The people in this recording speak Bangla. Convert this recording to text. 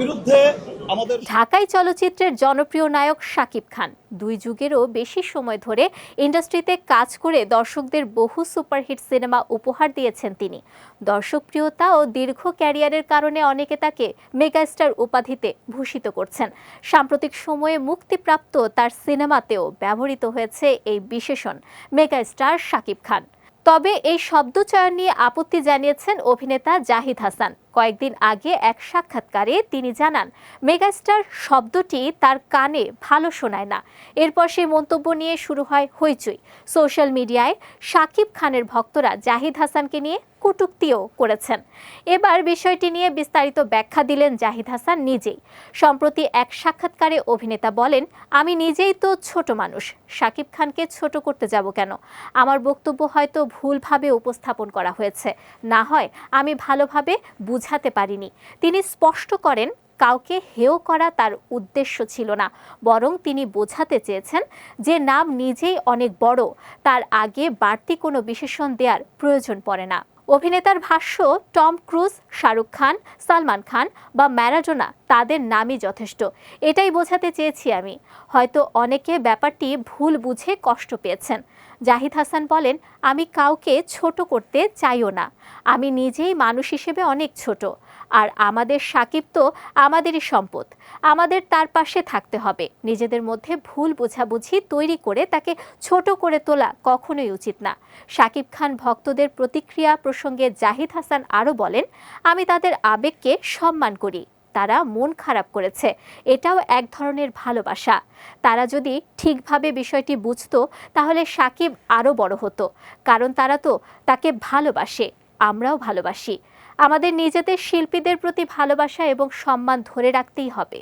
বিরুদ্ধে আমাদের ঢাকাই চলচ্চিত্রের জনপ্রিয় নায়ক শাকিব খান। দুই যুগেরও বেশি সময় ধরে ইন্ডাস্ট্রিতে কাজ করে দর্শকদের বহু সুপারহিট সিনেমা উপহার দিয়েছেন তিনি। দর্শকপ্রিয়তা ও দীর্ঘ ক্যারিয়ারের কারণে অনেকে তাকে মেগাস্টার উপাধিতে ভূষিত করছেন। সাম্প্রতিক সময়ে মুক্তিপ্রাপ্ত তার সিনেমাতেও ব্যবহৃত হয়েছে এই বিশেষণ, মেগাস্টার শাকিব খান। তবে এই শব্দচয়ন নিয়ে আপত্তি জানিয়েছেন অভিনেতা জাহিদ হাসান। কয়েকদিন আগে এক সাক্ষাৎকারে তিনি জানান, মেগাস্টার শব্দটি তার কানে ভালো শোনায় না। এরপর সেই মন্তব্য নিয়ে শুরু হয় হইচই। সোশ্যাল মিডিয়ায় শাকিব খানের ভক্তরা জাহিদ হাসানকে নিয়ে কটূক্তিও করেছেন। এবার বিষয়টি নিয়ে বিস্তারিত ব্যাখ্যা দিলেন জাহিদ হাসান নিজেই। সম্প্রতি এক সাক্ষাৎকারে অভিনেতা বলেন, আমি নিজেই তো ছোট মানুষ। শাকিব খানকে ছোট করতে যাব কেন? আমার বক্তব্য হয়তো ভুলভাবে উপস্থাপন করা হয়েছে। না হয় আমি ভালোভাবে বুঝাতে পারিনি। তিনি স্পষ্ট করেন, কাউকে হেয় করা তার উদ্দেশ্য ছিল না। বরং তিনি বোঝাতে চেয়েছেন যে নাম নিজেই অনেক বড়, তার আগে বাড়তি কোনো বিশেষণ দেওয়ার প্রয়োজন পড়ে না। অভিনেতার ভাষ্য, টম ক্রুজ, শাহরুখ খান, সালমান খান বা ম্যারাডোনা তাদের নামই যথেষ্ট। এটাই বোঝাতে চেয়েছি আমি। হয়তো অনেকে ব্যাপারটি ভুল বুঝে কষ্ট পেয়েছেন। জাহিদ হাসান বলেন, আমি কাউকে ছোট করতে চাইও না। আমি নিজেই মানুষ হিসেবে অনেক ছোট। আর আমাদের সাকিব তো আমাদেরই সম্পদ। আমাদের তার পাশে থাকতে হবে। নিজেদের মধ্যে ভুল বোঝাবুঝি তৈরি করে তাকে ছোট করে তোলা কখনোই উচিত না। সাকিব খান ভক্তদের প্রতিক্রিয়া প্রসঙ্গে জাহিদ হাসান আরও বলেন, আমি তাদের আবেগকে সম্মান করি। তারা মন খারাপ করেছে। এটাও এক ধরনের ভালোবাসা। তারা যদি ঠিকভাবে বিষয়টি বুঝত, তাহলে সাকিব আরও বড় হতো। কারণ তারা তো তাকে ভালোবাসে, আমরাও ভালোবাসি। আমাদের নিজেদের শিল্পীদের প্রতি ভালোবাসা এবং সম্মান ধরে রাখতেই হবে।